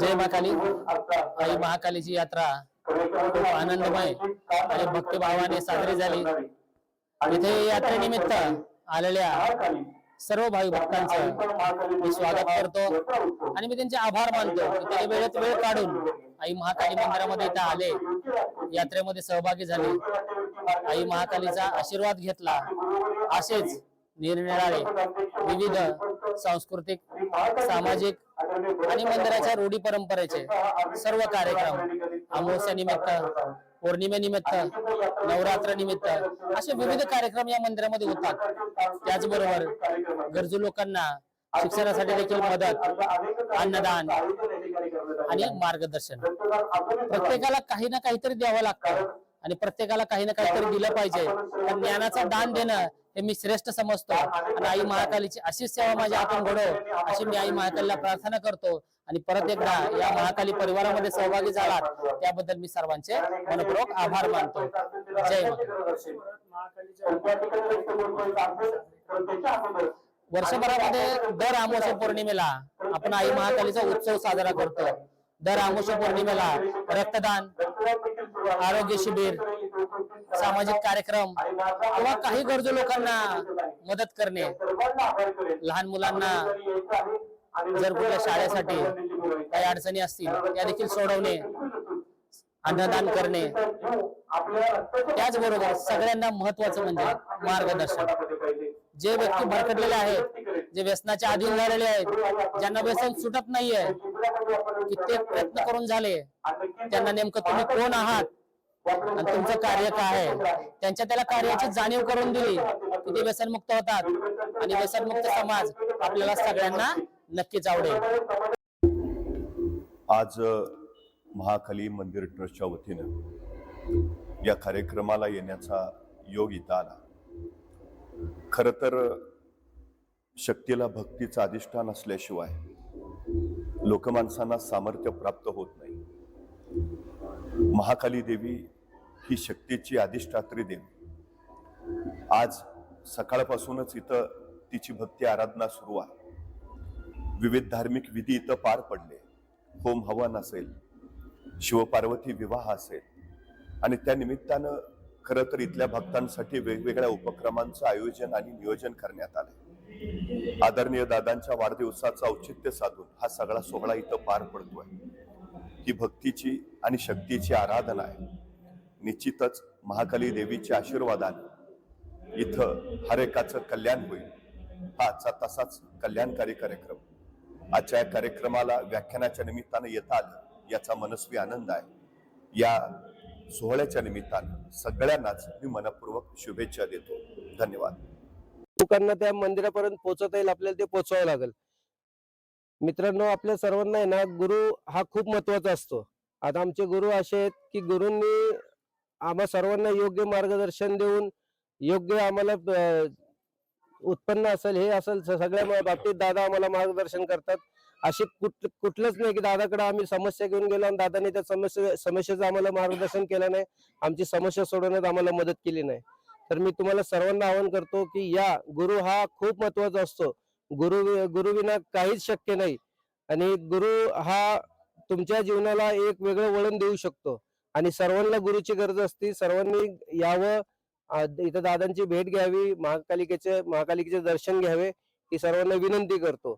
जय महाकाली आई महाकालीची यात्रा खूप आनंदमय आणि भक्तिभावाने साजरी झाली. इथे यात्रेनिमित्त आलेल्या सर्व भाविक भक्तांचं मी स्वागत करतो आणि मी त्यांचे आभार मानतो. की वेळेत वेळ काढून आई महाकाली मंदिरामध्ये इथे आले. यात्रेमध्ये सहभागी झाले. आई महाकालीचा आशीर्वाद घेतला. असेच निरनिराळे विविध सांस्कृतिक सामाजिक आणि मंदिराच्या रूढी परंपरेचे सर्व कार्यक्रम अमावस्या निमित्त पौर्णिमेनिमित्त नवरात्र निमित्त असे विविध कार्यक्रम या मंदिरामध्ये होतात. त्याचबरोबर गरजू लोकांना शिक्षणासाठी देखील मदत अन्नदान आणि मार्गदर्शन. प्रत्येकाला काही ना काहीतरी द्यावं लागतं आणि प्रत्येकाला काही ना काहीतरी दिलं पाहिजे. ज्ञानाचा ज्ञानाचं दान देणं हे मी श्रेष्ठ समजतो. आणि आई महाकालीची अशीच सेवा माझ्या हातून घडव अशी मी आई महाकालीला प्रार्थना करतो. आणि परत एकदा या महाकाली परिवारामध्ये सहभागी झालात त्याबद्दल मी सर्वांचे मनपूर्वक आभार मानतो. जय वर्षभरामध्ये दर अमावस्या पौर्णिमेला आपण आई महाकालीचा उत्सव साजरा करतो. दर अमावस्या पौर्णिमेला रक्तदान आरोग्य शिबिर सामाजिक कार्यक्रम किंवा काही गरजू लोकांना मदत करणे. लहान मुलांना जर कुठल्या शाळेसाठी काही अडचणी असतील त्या देखील सोडवणे अन्नदान करणे. त्याचबरोबर सगळ्यांना महत्वाचं म्हणजे मार्गदर्शन. जे व्यक्ती भरकटलेले आहेत जे व्यसनाच्या अधीन झालेले आहेत ज्यांना व्यसन सुटत नाहीये कित्येक प्रयत्न करून झाले त्यांना नेमकं तुम्ही कोण आहात? तुमचं कार्य काय आहे? त्यांच्या त्याला कार्याची जाणीव करून दिली. की ते व्यसनमुक्त होतात. आणि व्यसनमुक्त समाज आपल्याला सगळ्यांना नक्कीच आवडेल. आज महाकाली मंदिर ट्रस्टच्या वतीनं या कार्यक्रमाला येण्याचा योग इथं आला. खर तर शक्तीला भक्तीचं अधिष्ठान असल्याशिवाय लोकमानसांना सामर्थ्य प्राप्त होत नाही. महाकाली देवी ही शक्तीची अधिष्ठात्री देवी आज सकाळपासूनच इथं तिची भक्ती आराधना सुरू आहे. विविध धार्मिक विधी इथं पार पडले. होम हवन असेल शिवपार्वती विवाह असेल आणि त्या निमित्तानं खरं तर इथल्या भक्तांसाठी वेगवेगळ्या उपक्रमांचं आयोजन आणि नियोजन करण्यात आलं आदरणीय दादांच्या वाढदिवसाचं औचित्य साधून हा सगळा सोहळा इथं पार पडतोय. ही भक्तीची आणि शक्तीची आराधना आहे. निश्चितच महाकाली देवीच्या आशीर्वादाने इथं हर एकाचं कल्याण होईल. हा आजचा तसाच कल्याणकारी कार्यक्रम. आजच्या या कार्यक्रमाला व्याख्यानाच्या निमित्तानं येता आलं याचा मनस्वी आनंद आहे. या सोहळ्याच्या निमित्तानं सगळ्यांनाच मी मनपूर्वक शुभेच्छा देतो. धन्यवाद. लोकांना त्या मंदिरापर्यंत पोहोचवता येईल आपल्याला ते पोहोचवावं लागेल. मित्रांनो आपल्या सर्वांना आहे ना गुरु हा खूप महत्त्वाचा असतो. आता आमचे गुरु असे आहेत की गुरूंनी आम्हा सर्वांना योग्य मार्गदर्शन देऊन योग्य आम्हाला उत्पन्न असेल हे असेल सगळ्या बाबतीत दादा आम्हाला मार्गदर्शन करतात. अशी कुठ कुठलंच नाही की दादाकडे आम्ही समस्या घेऊन गेलो आणि दादाने त्या समस्या समस्येचं आम्हाला मार्गदर्शन केलं नाही. आमची समस्या सोडवण्यात आम्हाला मदत केली नाही. तर मी तुम्हाला सर्वांना आवाहन करतो की या गुरु हा खूप महत्त्वाचा असतो. गुरु गुरुविना काहीच शक्य नाही. आणि गुरु हा तुमच्या जीवनाला एक वेगळं वळण देऊ शकतो. आणि सर्वांना गुरुची गरज असते. सर्वांनी यावं. इथं दादांची भेट घ्यावी. महाकालिकेचे महाकालिकेचे दर्शन घ्यावे ही सर्वांना विनंती करतो.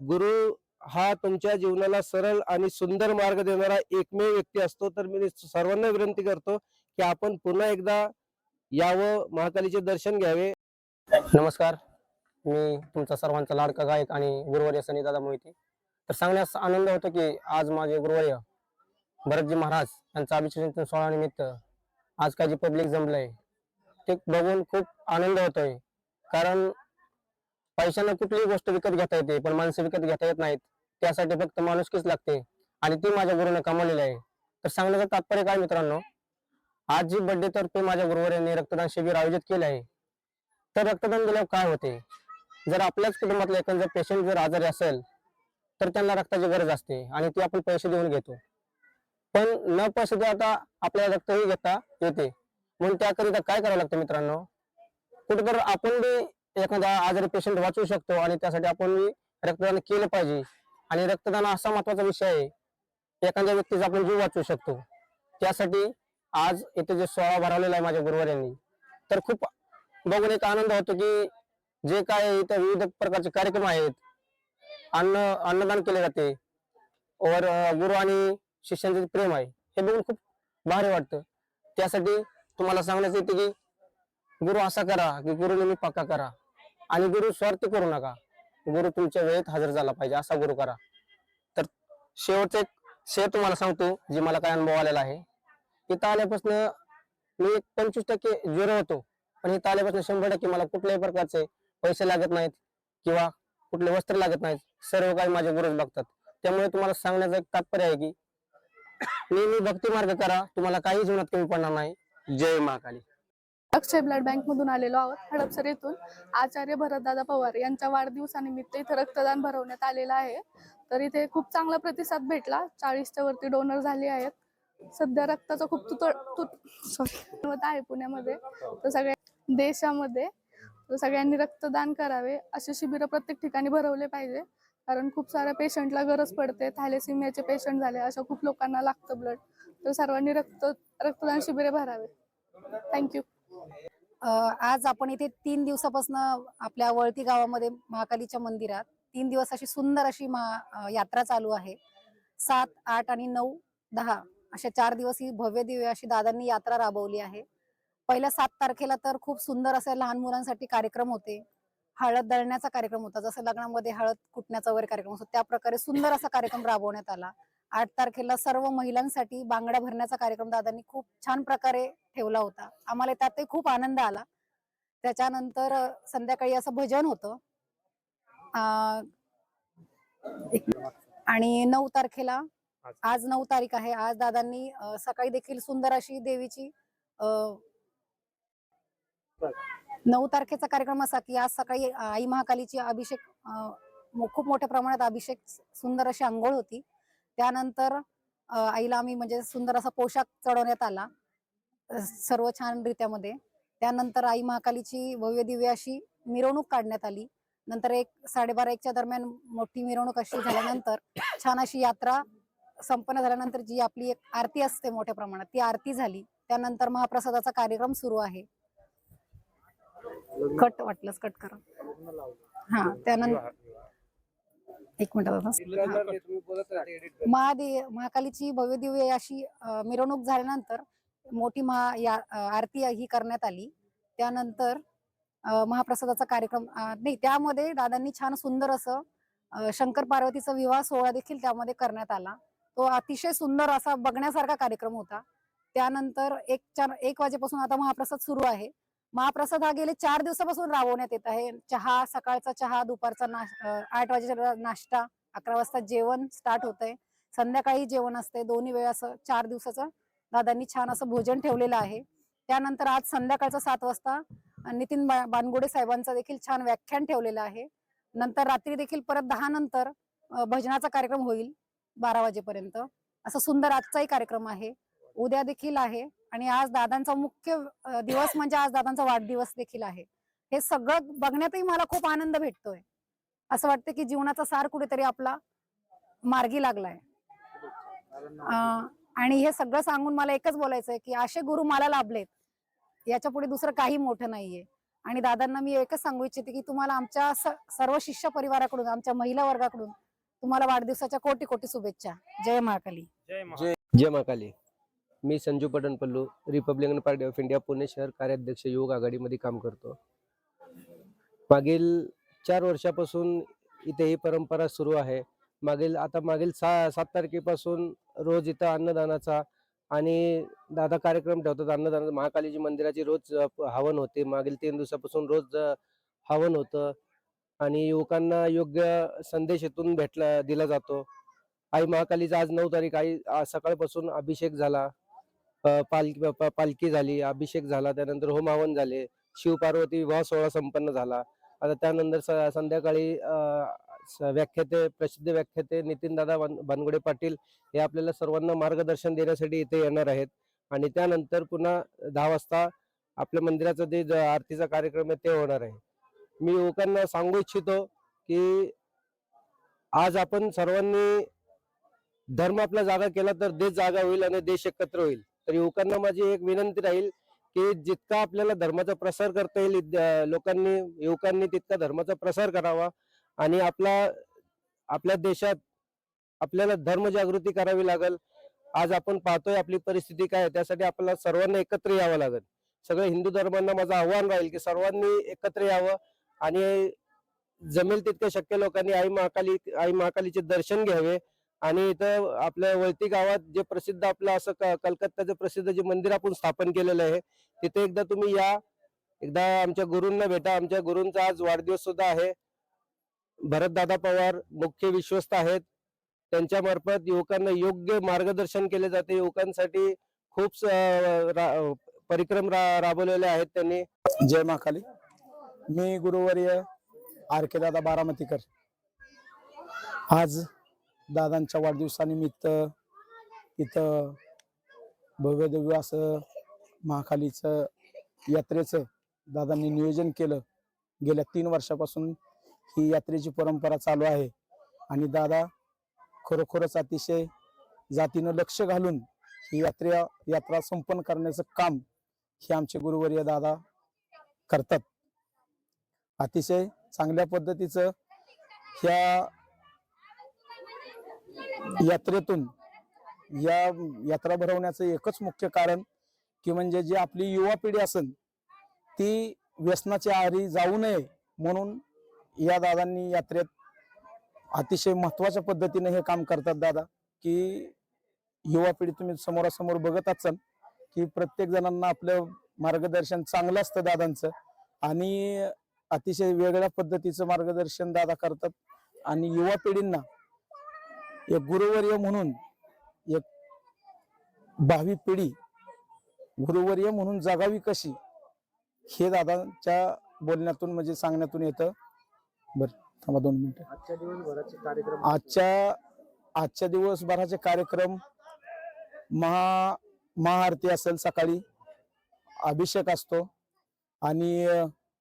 गुरु हा तुमच्या जीवनाला सरळ आणि सुंदर मार्ग देणारा एकमेव व्यक्ती असतो. तर मी सर्वांना विनंती करतो की आपण पुन्हा एकदा यावं महाकालीचे दर्शन घ्यावे. नमस्कार. मी तुमचा सर्वांचा लाडका गायक आणि गुरुवर्य सनीदादा मोहिते. तर सांगण्यास आनंद होतो की आज माझे गुरुवर्य भरतजी महाराज यांचा अभिषेक सोहळा निमित्त. आज जे पब्लिक जमलंय ते बघून खूप आनंद होतोय. कारण पैशानं कुठलीही गोष्ट विकत घेता येते पण माणसं विकत घेता येत नाहीत. त्यासाठी फक्त माणुसकीच लागते. आणि ती माझ्या गुरुने कमवलेली आहे. तर सांगण्याचं तात्पर्य काय मित्रांनो? आज जी बर्थडे तर्फे माझ्या गुरुवर्यांनी रक्तदान शिबिर आयोजित केले आहे. तर रक्तदान दिल्यावर काय होते? जर आपल्याच कुटुंबातला एखादा पेशंट जर आजारी असेल तर त्यांना रक्ताची गरज असते आणि ती आपण पैसे देऊन घेतो. पण न पैसे आता आपल्याला रक्तही घेता येते. म्हणून त्याकरिता काय करावं लागतं मित्रांनो? कुठेतरी आपण बी एखादा आजारी पेशंट वाचवू शकतो आणि त्यासाठी आपण रक्तदान केलं पाहिजे. आणि रक्तदान असा महत्त्वाचा विषय आहे. एखाद्या व्यक्तीचा आपण जीव वाचवू शकतो. त्यासाठी आज इथे जे सोहळा भरवलेला आहे माझ्या गुरुवाऱ्यांनी तर खूप बघून एक आनंद होतो की जे काय इथं विविध प्रकारचे कार्यक्रम आहेत अन्न अन्नदान केले जाते. और गुरु आणि शिष्यांचे जे प्रेम आहे. हे बघून खूप भारी वाटतं. त्यासाठी तुम्हाला सांगण्याचं येते की गुरु असा करा की गुरु नेहमी पक्का करा. आणि गुरु स्वार्थी करू नका. गुरु तुमच्या वेळेत हजर झाला पाहिजे असा गुरु करा. तर शेवटचं एक शेअर तुम्हाला सांगतो जे मला काय अनुभव आलेला आहे. इथं आल्यापासून मी एक पंचवीस टक्के झिरो होतो. पण इथं आल्यापासून शंभर टक्के मला कुठल्याही प्रकारचे पैसे लागत नाहीत किंवा कुठले वस्त्र लागत नाहीत. सर्व काही माझे गुरुच बघतात. त्यामुळे तुम्हाला सांगण्याचं एक तात्पर्य आहे की नेहमी भक्ती मार्ग करा. तुम्हाला काही जीवनात कमी पडणार नाही. जय महाकाली. अक्षय ब्लड बँक मधून आलेलो आहोत हडपसर येथून. आचार्य भरतदादा पवार यांच्या वाढदिवसानिमित्त इथे रक्तदान भरवण्यात आलेलं आहे. तर इथे खूप चांगला प्रतिसाद भेटला. चाळीसच्या वरती डोनर झाले आहेत. सध्या रक्ताचा खूप तुटळ तुट सॉरी आहे पुण्यामध्ये. तर सगळ्या देशामध्ये सगळ्यांनी रक्तदान करावे असे शिबिर प्रत्येक ठिकाणी भरवले पाहिजे. कारण खूप साऱ्या पेशंटला गरज पडते. थॅलेसिमियाचे पेशंट झाले अशा खूप लोकांना लागतं ब्लड तर सर्वांनी रक्त रक्तदान शिबिरे भरावे. थँक्यू आज आपण इथे तीन दिवसापासून आपल्या वळती गावामध्ये महाकालीच्या मंदिरात तीन दिवस अशी सुंदर अशी महा यात्रा चालू आहे. सात आठ आणि नऊ दहा अशा चार दिवस ही भव्य दिव्य अशी दादांनी यात्रा राबवली आहे. पहिल्या सात तारखेला तर खूप सुंदर असे लहान मुलांसाठी कार्यक्रम होते. हळद दळण्याचा कार्यक्रम होता. जसं लग्नामध्ये हळद कुटण्याचा वगैरे कार्यक्रम असतो. त्या प्रकारे सुंदर असा कार्यक्रम राबवण्यात आला. आठ तारखेला सर्व महिलांसाठी बांगड्या भरण्याचा कार्यक्रम दादांनी खूप छान प्रकारे ठेवला होता. आम्हाला त्यातही खूप आनंद आला. त्याच्यानंतर संध्याकाळी असं भजन होतं. आणि नऊ तारखेला आज नऊ तारीख आहे. आज दादांनी सकाळी देखील सुंदर अशी देवीची नऊ तारखेचा कार्यक्रम असा की आज सकाळी आई महाकालीची अभिषेक खूप मोठ्या प्रमाणात अभिषेक सुंदर अशी आंघोळ होती. त्यानंतर आईला आम्ही म्हणजे सुंदर असा पोशाख चढवण्यात आला सर्व छान रित्यामध्ये. त्यानंतर आई महाकालीची भव्य दिव्य अशी मिरवणूक काढण्यात आली. नंतर एक साडेबारा एकच्या दरम्यान मोठी मिरवणूक अशी झाल्यानंतर छान अशी यात्रा संपन्न झाल्यानंतर जी आपली एक आरती असते मोठ्या प्रमाणात ती आरती झाली. त्यानंतर महाप्रसादाचा कार्यक्रम सुरू आहे. कट वाटलंच कट करा. हा त्यानंतर एक मिनिट दादा. महादे महाकालीची भव्य दिव्य अशी मिरवणूक झाल्यानंतर मोठी महा या आरती ही करण्यात आली. त्यानंतर महाप्रसादाचा कार्यक्रम नाही त्यामध्ये दादांनी छान सुंदर असं शंकर पार्वतीचा विवाह सोहळा देखील त्यामध्ये करण्यात आला. तो अतिशय सुंदर असा बघण्यासारखा कार्यक्रम होता. त्यानंतर एक चार एक वाजेपासून आता महाप्रसाद सुरू आहे. महाप्रसाद हा गेले चार दिवसापासून राबवण्यात येत आहे. चहा सकाळचा चहा दुपारचा नाश आठ वाजेचा नाश्ता अकरा वाजता जेवण स्टार्ट होतंय. संध्याकाळी जेवण असते दोन्ही वेळ असं चार दिवसाचं दादांनी छान असं भोजन ठेवलेलं आहे. त्यानंतर आज संध्याकाळचा सात वाजता नितीन बा- बानगोडे साहेबांचं देखील छान व्याख्यान ठेवलेलं आहे. नंतर रात्री देखील परत दहा नंतर भजनाचा कार्यक्रम होईल बारा वाजेपर्यंत. असा सुंदर आजचाही कार्यक्रम आहे. उद्या देखील आहे. आणि आज दादांचा मुख्य दिवस म्हणजे आज दादांचा वाढदिवस देखील आहे. हे सगळं बघण्यातही मला खूप आनंद भेटतोय. असं वाटतं की जीवनाचा सार कुठेतरी आपला मार्गी लागलाय. आणि हे सगळं सांगून मला एकच बोलायचंय की असे गुरु मला लाभलेत. याच्यापुढे दुसरं काही मोठं नाहीये. आणि दादांना मी एकच सांगू इच्छिते की तुम्हाला आमच्या सर्व शिष्य परिवाराकडून आमच्या महिला वर्गाकडून तुम्हाला वाढदिवसाच्या कोटी कोटी शुभेच्छा. जय महाकाली. जय महाकाली. मी Sanju Padanpallu Republican Party of India Pune शहर कार्याध्यक्ष योग आघाडीमध्ये काम करतो. मागील चार वर्षापासून इथे ही परंपरा सुरू आहे. मागील आता मागील सा सात तारखेपासून रोज इथं अन्नदानाचा आणि दादा कार्यक्रम ठेवतात. अन्नदान महाकालीची मंदिराची रोज हवन होते. मागील तीन दिवसापासून रोज हवन होतं आणि युवकांना योग्य संदेश इथून भेटला दिला जातो. आई महाकालीचा आज नऊ तारीख. आई आज सकाळपासून अभिषेक झाला. पालखी पालखी झाली अभिषेक झाला त्यानंतर होमहवन झाले शिवपार्वती विवाह सोहळा संपन्न झाला. आता त्यानंतर स- संध्याकाळी स- व्याख्याते प्रसिद्ध व्याख्याते नितीन दादा भानगुडे पाटील हे आपल्याला सर्वांना मार्गदर्शन देण्यासाठी इथे येणार आहेत. आणि त्यानंतर पुन्हा दहा वाजता आपल्या मंदिराचा जे ज- आरतीचा कार्यक्रम आहे ते होणार आहे. मी युवकांना सांगू इच्छितो की आज आपण सर्वांनी धर्म आपला जागा केला तर देश जागा होईल आणि देश एकत्र होईल. तर युवकांना माझी एक विनंती राहील की जितका आपल्याला धर्माचा प्रसार करता येईल लोकांनी युवकांनी तितका धर्माचा प्रसार करावा आणि आपला आपल्या देशात आपल्याला धर्मजागृती करावी लागेल. आज आपण पाहतोय आपली परिस्थिती काय आहे त्यासाठी आपल्याला सर्वांना एकत्र यावं लागेल. सगळ्या हिंदू धर्मांना माझं आव्हान राहील की सर्वांनी एकत्र यावं आणि जमेल तितक्या शक्य लोकांनी आई महाकाली आई महाकालीचे दर्शन घ्यावे. आणि इथं आपल्या वळती गावात जे प्रसिद्ध आपलं असं क- प्रसिद्ध जे मंदिर आपण स्थापन केलेलं आहे तिथे एकदा तुम्ही या. एकदा आमच्या गुरूंना भेटा. आमच्या गुरूंचा आज वाढदिवस सुद्धा आहे. भरतदादा पवार मुख्य विश्वस्त आहेत. त्यांच्या मार्फत युवकांना योग्य मार्गदर्शन केले जाते. युवकांसाठी खूप स- रा- परिक्रम रा- राबवलेले आहेत त्यांनी. जय महाकाली मी गुरुवर्य आर के दादा बारामतीकर. आज दादांच्या वाढदिवसानिमित्त इथं भव्य दिव्य असं महाकालीचं यात्रेचं दादांनी नियोजन केलं. गेल्या तीन वर्षापासून ही यात्रेची परंपरा चालू आहे. आणि दादा खरोखरच अतिशय जातीनं लक्ष घालून ही यात्रा यात्रा संपन्न करण्याचं काम हे आमचे गुरुवर्य दादा करतात. अतिशय चांगल्या पद्धतीचं ह्या यात्रेतून या यात्रा भरवण्याचं एकच मुख्य कारण की म्हणजे जी आपली युवा पिढी असेल ती व्यसनाच्या आहारी जाऊ नये म्हणून या दादांनी यात्रेत अतिशय महत्त्वाच्या पद्धतीने हे काम करतात दादा की युवा पिढी तुम्ही समोरासमोर बघत असाल की प्रत्येक जणांना आपलं मार्गदर्शन चांगलं असतं दादांचं आणि अतिशय वेगळ्या पद्धतीचं मार्गदर्शन दादा करतात आणि युवा पिढींना एक गुरुवर्य म्हणून एक भावी पिढी गुरुवर्य म्हणून जगावी कशी? हे दादांच्या बोलण्यातून म्हणजे सांगण्यातून येतं. बर थांबा दोन मिनिटं. आजच्या दिवसभराचे कार्यक्रम आजच्या आजच्या दिवसभराचे कार्यक्रम महा महाआरती असेल सकाळी. अभिषेक असतो. आणि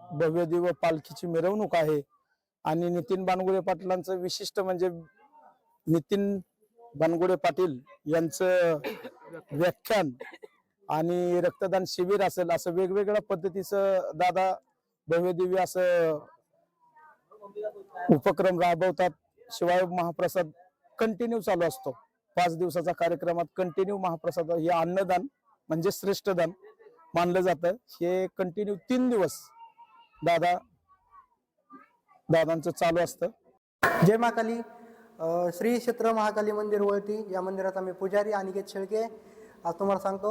भव्य दिव्य पालखीची मिरवणूक आहे. आणि नितीन बानगुडे पाटलांचं विशिष्ट म्हणजे नितीन बनगुडे पाटील यांचं व्याख्यान आणि रक्तदान शिबिर असेल असं वेगवेगळ्या पद्धतीचं दादा भव्यदिव्य असं उपक्रम राबवतात. शिवाय महाप्रसाद कंटिन्यू चालू असतो. पाच दिवसाचा कार्यक्रमात कंटिन्यू महाप्रसाद हे अन्नदान म्हणजे श्रेष्ठ दान मानलं जातं. हे कंटिन्यू तीन दिवस दादा दादांचं चालू असतं. जय माकाली श्री क्षेत्र महाकाली मंदिर वळती या मंदिराचा मी पुजारी अनिकेत शेळके आज तुम्हाला सांगतो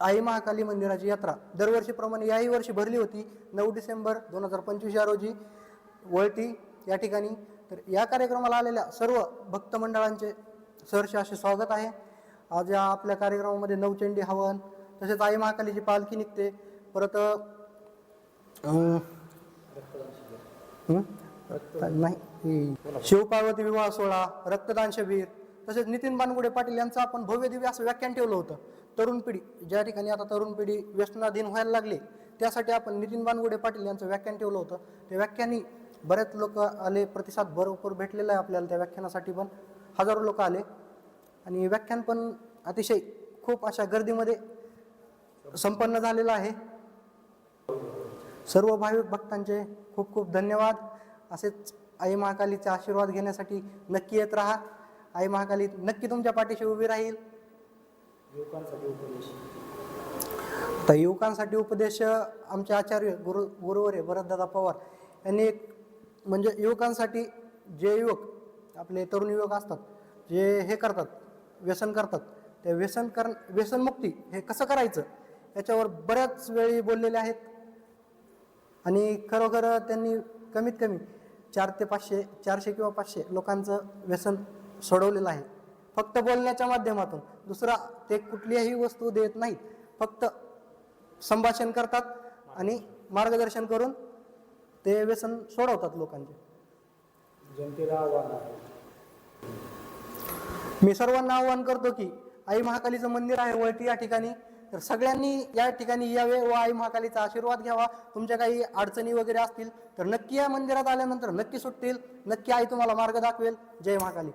आई महाकाली मंदिराची यात्रा. दरवर्षीप्रमाणे याही वर्षी भरली होती नऊ डिसेंबर दोन हजार पंचवीस या रोजी वळती या ठिकाणी. तर या कार्यक्रमाला आलेल्या सर्व भक्त मंडळांचे सहर्ष असे स्वागत आहे. आज या आपल्या कार्यक्रमामध्ये नवचंडी हवन तसेच आई महाकालीची पालखी निघते. परत नाही. शिवपार्वती विवाह सोहळा रक्तदान शिबिर तसेच नितीन बानगुडे पाटील यांचं आपण भव्य दिव्य असं व्याख्यान ठेवलं होतं. तरुण पिढी ज्या ठिकाणी आता तरुण पिढी व्यसनाधीन व्हायला लागली त्यासाठी आपण नितीन बानगुडे पाटील यांचं व्याख्यान ठेवलं होतं. त्या व्याख्यानी बरेच लोक आले प्रतिसाद भरपूर भेटलेला आहे आपल्याला त्या व्याख्यानासाठी पण. हजारो लोक आले. आणि व्याख्यान पण अतिशय खूप अशा गर्दीमध्ये संपन्न झालेलं आहे. सर्व भाविक भक्तांचे खूप खूप धन्यवाद. असेच आई महाकालीचे आशीर्वाद घेण्यासाठी नक्की येत राहा. आई महाकाली नक्की तुमच्या पाठीशी उभी राहील. तर युवकांसाठी उपदेश आमचे आचार्य गुरु गुरुवरे भरतदादा पवार. यांनी एक म्हणजे युवकांसाठी जे युवक आपले तरुण युवक असतात जे हे करतात व्यसन करतात ते व्यसन कर व्यसनमुक्ती हे कसं करायचं याच्यावर बऱ्याच वेळी बोललेले आहेत. आणि खरोखर त्यांनी कमीत कमी चार ते पाचशे चारशे किंवा पाचशे लोकांचं व्यसन सोडवलेलं आहे. फक्त बोलण्याच्या माध्यमातून. दुसरा ते कुठलीही वस्तू देत नाहीत. फक्त संभाषण करतात आणि मार्गदर्शन करून ते व्यसन सोडवतात लोकांचे. मी सर्वांना आवाहन करतो की आई महाकालीचं मंदिर आहे वळटी या ठिकाणी. तर सगळ्यांनी या ठिकाणी यावे व आई महाकालीचा आशीर्वाद घ्यावा. तुमच्या काही अडचणी वगैरे असतील तर नक्की या मंदिरात आल्यानंतर नक्की सुटतील. नक्की आई तुम्हाला मार्ग दाखवेल. जय महाकाली.